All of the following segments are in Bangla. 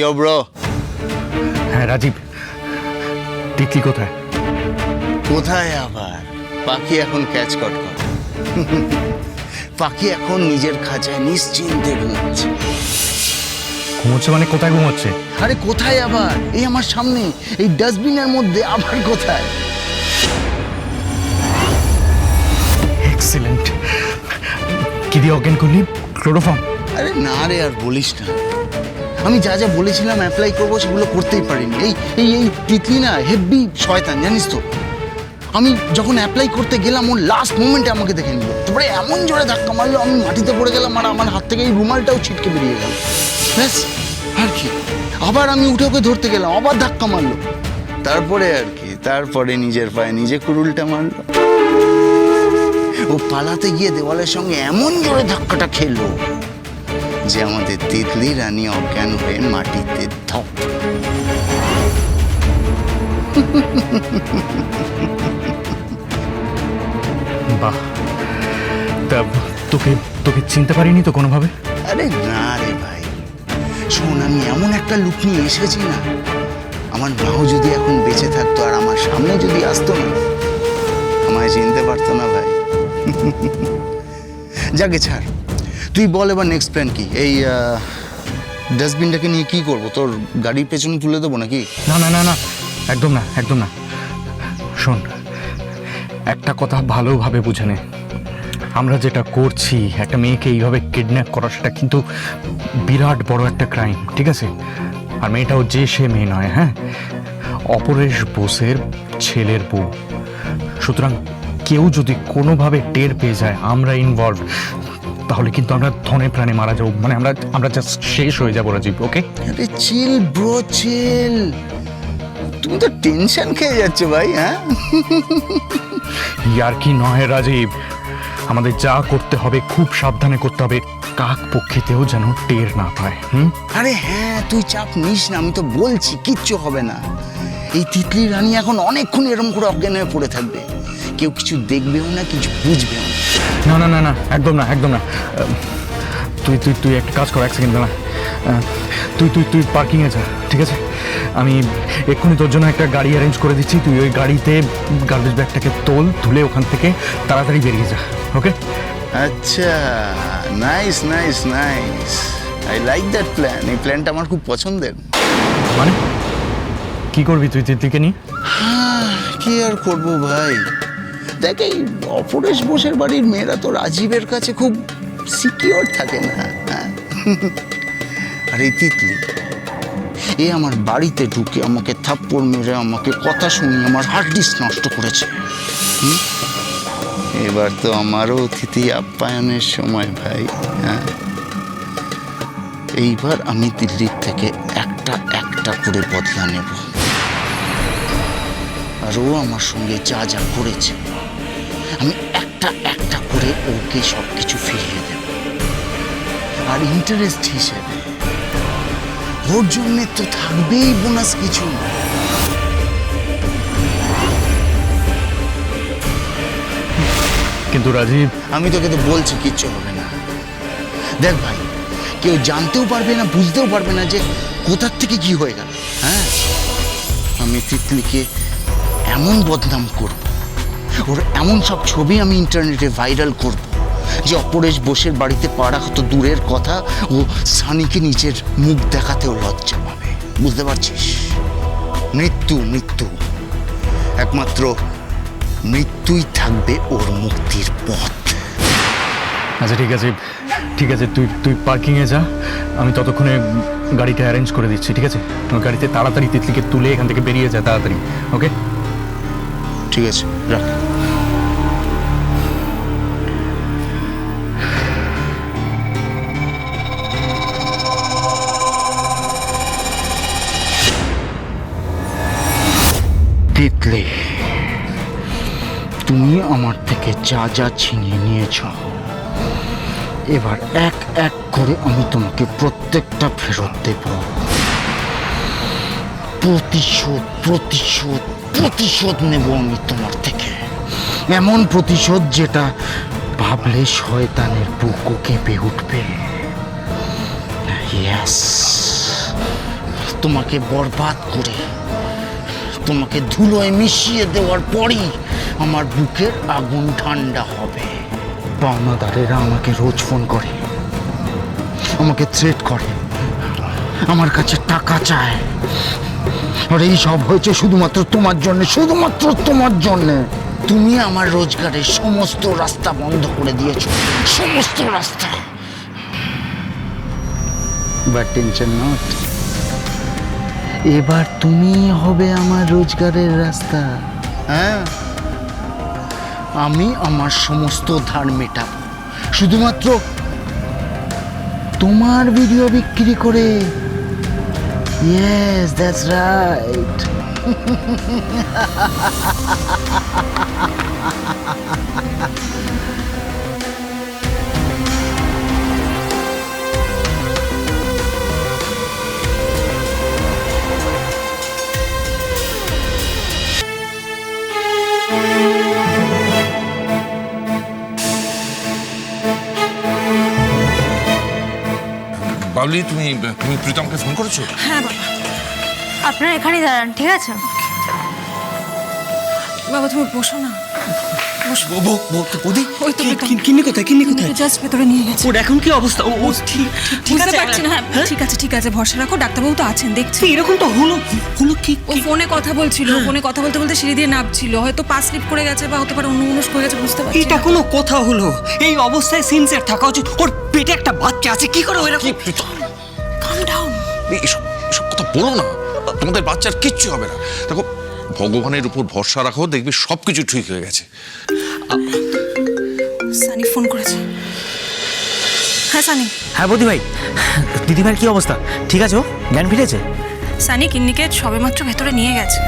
ইয়ো ব্রো হ্যাঁ রাজীব টিকলি কোথায়? কোথায় আবার? পাখি এখন ক্যাচ কট করে। পাখি এখন নিজের খাঁচায় নিশ্চিন্তে ঘুমোচ্ছে। ঘুমোচ্ছে মানে কোথায় ঘুমোচ্ছে? আরে কোথায় আবার? এই আমার সামনে এই ডাস্টবিনের মধ্যে আবার কোথায়? এক্সিলেন্ট কি দিয়ে অজ্ঞান করলি? ক্লোরোফর্ম আরে না রে আর বলিস না। আমি যা যা বলেছিলাম অ্যাপ্লাই করব সেগুলো করতেই পারিনি। এই এই এই তিতলি না হেভি শয়তান, জানিস তো? আমি যখন অ্যাপ্লাই করতে গেলাম ওর লাস্ট মোমেন্টে আমাকে দেখে নিল। তারপরে এমন জোরে ধাক্কা মারলো, আমি মাটিতে পড়ে গেলাম আর আমার হাত থেকে এই রুমালটাও ছিটকে বেরিয়ে গেল। ব্যাস, আর কি। আবার আমি উঠে ওকে ধরতে গেলাম, আবার ধাক্কা মারলো। তারপরে আর কি, তারপরে নিজের পায়ে নিজে কুরুলটা মারলো। ও পালাতে গিয়ে দেওয়ালের সঙ্গে এমন জোরে ধাক্কাটা খেলো। যে আমাদের তিতলি রানী অজ্ঞান হয়ে মাটিতে ধপ বাহ। তা তোকে তোকে চিনতে পারিনি তো কোনোভাবে? আরে না রে ভাই। শোন আমি এমন একটা লুক নিয়ে এসেছি না আমার মাও যদি এখন বেঁচে থাকতো আর আমার সামনে যদি আসতো না আমায় চিনতে পারতো না ভাই। যাকে ছাড় তুই বল এবার নেক্সট প্ল্যান কি? এই ডাস্টবিনটাকে নিয়ে কি করব? তোর গাড়ির পেছনে তুলে দেবো নাকি? না না না না। একদম না একদম না। শোন, একটা কথা ভালোভাবে বুঝে নে। আমরা যেটা করছি, একটা মেয়েকে এইভাবে কিডন্যাপ করা, সেটা কিন্তু বিরাট বড় একটা ক্রাইম ঠিক আছে? আর মেয়েটাও যে সে মেয়ে নয় হ্যাঁ? অপরেশ বোসের ছেলের বউ। সুতরাং কেউ যদি কোনোভাবে টের পেয়ে যায়, আমরা ইনভলভ তাহলে কিন্তু আমরা ধনে প্রাণে মারা যাব। মানে আমরা আমরা জাস্ট শেষ হয়ে যাব রাজীব ওকে আরে চিল ব্রো চিল। তুমি তো টেনশন খেয়ে যাচ্ছে ভাই হ্যাঁ? ইয়ার কি নয় রাজীব আমাদের যা করতে হবে খুব সাবধানে করতে হবে। কাক পক্ষীতেও যেন টের না পায় হুম? আরে হ্যাঁ তুই চাপ নিস না আমি তো বলছি কিচ্ছু হবে না। এই তিতলি রানী এখন অনেকক্ষণ এরম করে অজ্ঞান হয়ে পড়ে থাকবে। কেউ কিছু দেখবেও না কিছু বুঝবেও না। না না না না একদম না একদম না। তুই তুই তুই একটা কাজ কর এক সেকেন্ড না তুই তুই তুই পার্কিংয়ে যা ঠিক আছে? আমি এক্ষুনি তোর জন্য একটা গাড়ি অ্যারেঞ্জ করে দিচ্ছি তুই ওই গাড়িতে গার্বেজ ব্যাগটাকে তোল তুলে ওখান থেকে তাড়াতাড়ি বেরিয়ে যা ওকে আচ্ছা nice nice nice I like that plan এই প্ল্যানটা আমার খুব পছন্দের। মানে? কি করবি তুই তিতলিকে নিয়ে? হ্যাঁ, কি আর করব ভাই? দেখ এই অপরেশ বোসের বাড়ির মেয়েরা তো রাজীবের কাছে খুব সিকিওর থাকে না? আর এই তিতলি, এ আমার বাড়িতে ঢুকে আমাকে থাপ্পড় মেরে আমাকে কথা শুনিয়ে আমার হার্ড ডিস্ক নষ্ট করেছে? এবার তো আমারও অতিথি আপ্যায়নের সময়, ভাই হ্যাঁ এইবার আমি দিল্লির থেকে একটা একটা করে বদলা নেব আর ও আমার সঙ্গে যা যা করেছে আমি একটা একটা করে ওকে সব কিছু ফিরিয়ে দেব। আর ইন্টারেস্ট হিসেবে। ওর জন্যে তো থাকবেই বোনাস কিছু। কিন্তু রাজীব আমি তোকে তো বলছি কিচ্ছু হবে না। দেখ ভাই কেউ জানতেও পারবে না বুঝতেও পারবে না যে কোথার থেকে কি হয়ে গেল। হ্যাঁ? আমি তিতলিকে এমন বদনাম করব। ওর এমন সব ছবি আমি ইন্টারনেটে ভাইরাল করব। যে অপরেশ বোসের বাড়িতে পা রাখা তো দূরের কথা ও সানিকে নিজের মুখ দেখাতেও লজ্জা পাবে। বুঝতে পারছিস? মৃত্যু মৃত্যু। একমাত্র মৃত্যুই থাকবে ওর মুক্তির পথ। আচ্ছা ঠিক আছে। ঠিক আছে তুই তুই পার্কিংয়ে যা। আমি ততক্ষণে গাড়িটা অ্যারেঞ্জ করে দিচ্ছি ঠিক আছে? তোমার গাড়িতে তাড়াতাড়ি তিতলিকে তুলে এখান থেকে বেরিয়ে যা তাড়াতাড়ি ওকে? ঠিক আছে। যা যা ছিনিয়ে নিয়েছ, এবার এক এক করে আমি তোমাকে প্রত্যেকটা ফেরত দেব। প্রতিশোধ প্রতিশোধ প্রতিশোধ নেব আমি তোমার থেকে। এমন প্রতিশোধ যেটা ভাবলে শয়তানের বুকও কেঁপে উঠবে। ইয়াস তোমাকে বরবাদ করে, তোমাকে ধুলোয় মিশিয়ে দেওয়ার পরই আমার বুকের আগুন ঠান্ডা হবে। পাওনাদারেরা আমাকে রোজ ফোন করে, আমাকে থ্রেট করে, আমার কাছে টাকা চায়। আর এই সব হয়েছে শুধুমাত্র তোমার জন্য, শুধুমাত্র তোমার জন্য। তুমি আমার রোজগারের সমস্ত রাস্তা বন্ধ করে দিয়েছ, সমস্ত রাস্তা। বাট টেনশন এবার তুমি হবে আমার রোজগারের রাস্তা। হ্যাঁ। আমি আমার সমস্ত ধার মেটাব। শুধুমাত্র তোমার ভিডিও বিক্রি করে। ইয়েস দ্যাটস রাইট বাবলি তুমি তুমি প্রীতমকে ফোন করেছ? হ্যাঁ বাবা। আপনারা এখানেই দাঁড়ান ঠিক আছে? বাবা তুমি বসো না। বসো। ওই তো কি- বেতন। কিন্নি কোথায় কিন্নি কোথায়? জাস্ট ভেতরে নিয়ে ওর এখন কি অবস্থা? ও ও ঠিক ঠিক- ঠিক আছে না। হ্যাঁ ঠিক আছে ঠিক আছে ভরসা রাখো ডাক্তারবাবু তো আছেন দেখছি। এরকম তো হলো? হলো কি? ও ফোনে কথা বলছিল ফোনে কথা বলতে বলতে সিঁড়ি দিয়ে নামছিল হয়তো পা স্লিপ করে গেছে বা হতে পারে অন্য মানুষ করে গেছে বুঝতে পারছি এটা কোনো কথা হলো। এই অবস্থায় সিনসিয়ার থাকা উচিত। ওর পেটে একটা বাচ্চা আছে কি করে প্রীতম কাম ডাউন এসব কথা বলো না। তোমাদের বাচ্চার কিচ্ছু হবে না। দেখো ভগবানের উপর ভরসা রাখো দেখবি সব কিছু ঠিক হয়ে গেছে। সানি ফোন করেছে। হ্যাঁ সানি। হ্যাঁ বৌদি ভাই দিদিভাইয়ের কি অবস্থা? ঠিক আছে ও? জ্ঞান ফিরেছে? সানি কিন্নিকে সবেমাত্র ভেতরে নিয়ে গেছে।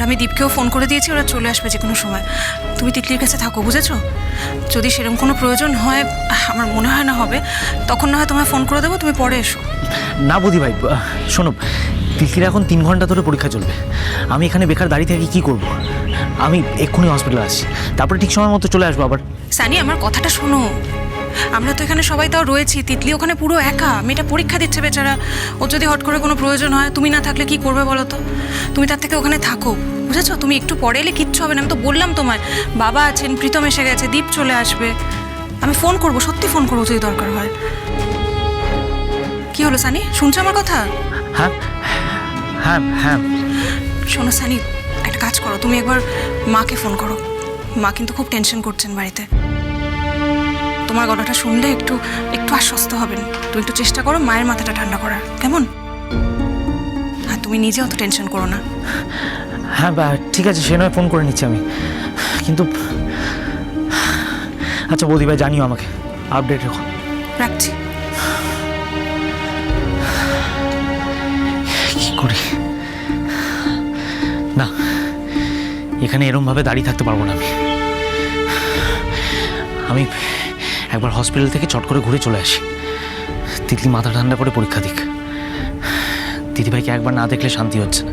আর আমি দীপকেও ফোন করে দিয়েছি ওরা চলে আসবে যে কোনো সময়। তুমি তিতলির কাছে থাকো বুঝেছ? যদি সেরকম কোনো প্রয়োজন হয় আমার মনে হয় না হবে তখন না হয় তোমায় ফোন করে দেবো তুমি পরে এসো। না বৌদি ভাই শোনো তিথির এখন তিন ঘণ্টা ধরে পরীক্ষা চলবে। আমি এখানে বেকার দাঁড়িয়ে থেকে কি করব? আমি এক্ষুনি হসপিটালে আসছি। তারপরে ঠিক সময় মতো চলে আসব আবার। সানি আমার কথাটা শোনো। আমরা তো এখানে সবাই তাও রয়েছি। তিতলি ওখানে পুরো একা। মেয়েটা পরীক্ষা দিচ্ছে বেচারা। ও যদি হট করে কোনো প্রয়োজন হয় তুমি না থাকলে কি করবে বলো তো? তুমি তার থেকে ওখানে থাকো। বুঝেছ? তুমি একটু পরে এলে কিচ্ছু হবে না। আমি তো বললাম তোমায় বাবা আছেন প্রীতম এসে গেছে দীপ চলে আসবে। আমি ফোন করব সত্যি ফোন করব যদি দরকার হয়। কি হলো সানি? শুনছো আমার কথা? হ্যাঁ হ্যাঁ হ্যাঁ। শোনো সানি একটা কাজ করো। তুমি একবার মাকে ফোন করো। মা কিন্তু খুব টেনশন করছেন বাড়িতে। তোমার গলাটা শুনলে একটু একটু আশ্বস্ত হবেন। তুমি একটু চেষ্টা করো মায়ের মাথাটা ঠান্ডা করার। কেমন? আর তুমি নিজে অত টেনশন করো না। হ্যাঁ বা ঠিক আছে সে নয় ফোন করে নিচ্ছি আমি। কিন্তু আচ্ছা বৌদি ভাই জানিও আমাকে। আপডেট রেখো। রাখছি। কি করি? না এখানে এরমভাবে দাঁড়িয়ে থাকতে পারব না আমি। আমি একবার হসপিটাল থেকে চট করে ঘুরে চলে আসি। তিতলি মাথা ঠান্ডা করে পরীক্ষা দিক। দিদিভাইকে একবার না দেখলে শান্তি হচ্ছে না।